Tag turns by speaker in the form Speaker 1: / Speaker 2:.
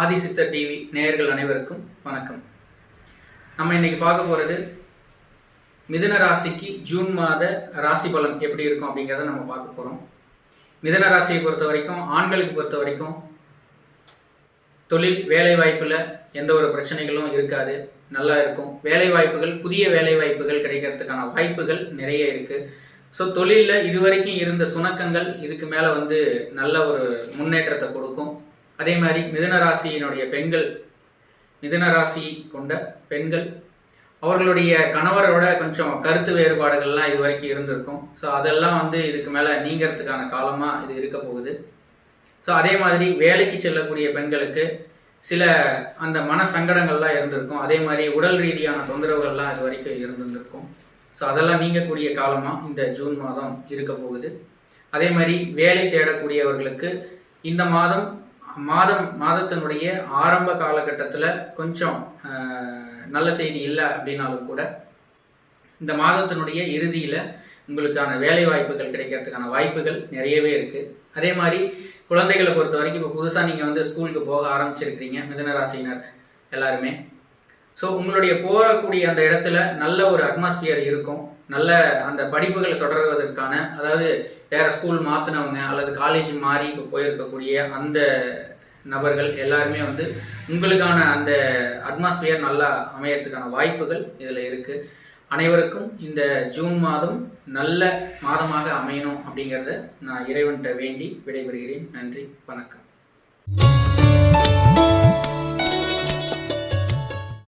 Speaker 1: ஆதிசித்த TV நேயர்கள் அனைவருக்கும் வணக்கம். நம்ம இன்னைக்கு பார்க்க போறது மிதுன ராசிக்கு ஜூன் மாத ராசி பலன் எப்படி இருக்கும் அப்படிங்கிறத நம்ம பார்க்க போறோம். மிதுன ராசியை பொறுத்த வரைக்கும் ஆண்களுக்கு பொறுத்த வரைக்கும் தொழில் வேலை வாய்ப்புல எந்த ஒரு பிரச்சனைகளும் இருக்காது. நல்லா இருக்கும். வேலை வாய்ப்புகள் புதிய வேலை வாய்ப்புகள் கிடைக்கிறதுக்கான வாய்ப்புகள் நிறைய இருக்கு. ஸோ தொழிலில் இதுவரைக்கும் இருந்த சுணக்கங்கள் இதுக்கு மேலே வந்து நல்ல ஒரு முன்னேற்றத்தை கொடுக்கும். அதே மாதிரி மிதுன ராசியினுடைய பெண்கள் மிதுன ராசி கொண்ட பெண்கள் அவர்களுடைய கணவரோட கொஞ்சம் கருத்து வேறுபாடுகள்லாம் இது வரைக்கும் இருந்திருக்கும். ஸோ அதெல்லாம் வந்து இதுக்கு மேலே நீங்கிறதுக்கான காலமாக இது இருக்க போகுது. ஸோ அதே மாதிரி வேலைக்கு செல்லக்கூடிய பெண்களுக்கு சில அந்த மன சங்கடங்கள்லாம் இருந்திருக்கும். அதே மாதிரி உடல் ரீதியான தொந்தரவுகள்லாம் இது வரைக்கும் இருந்திருந்திருக்கும். ஸோ அதெல்லாம் நீங்கக்கூடிய காலமாக இந்த ஜூன் மாதம் இருக்க போகுது. அதே மாதிரி வேலை தேடக்கூடியவர்களுக்கு இந்த மாதம் மாதம் மாதத்தினுடைய ஆரம்ப காலகட்டத்தில் கொஞ்சம் நல்ல செய்தி இல்லை அப்படின்னாலும் கூட இந்த மாதத்தினுடைய இறுதியில் உங்களுக்கான வேலை வாய்ப்புகள் கிடைக்கிறதுக்கான வாய்ப்புகள் நிறையவே இருக்குது அதே மாதிரி குழந்தைகளை பொறுத்த வரைக்கும் இப்போ புதுசாக நீங்கள் வந்து ஸ்கூலுக்கு போக ஆரம்பிச்சிருக்கிறீங்க மிதனராசினர் எல்லாருமே. ஸோ உங்களுடைய போகக்கூடிய அந்த இடத்துல நல்ல ஒரு அட்மாஸ்பியர் இருக்கும். நல்ல அந்த படிப்புகளை தொடர்வதற்கான அதாவது வேற ஸ்கூல் மாற்றினவங்க அல்லது காலேஜ் மாறி இப்போ போயிருக்கக்கூடிய அந்த நபர்கள் எல்லாருமே வந்து உங்களுக்கான அந்த அட்மாஸ்பியர் நல்லா அமையறதுக்கான வாய்ப்புகள் இதில் இருக்குது அனைவருக்கும் இந்த ஜூன் மாதம் நல்ல மாதமாக அமையணும் அப்படிங்கிறத நான் இறைவன்கிட்ட வேண்டி விடைபெறுகிறேன். நன்றி வணக்கம்.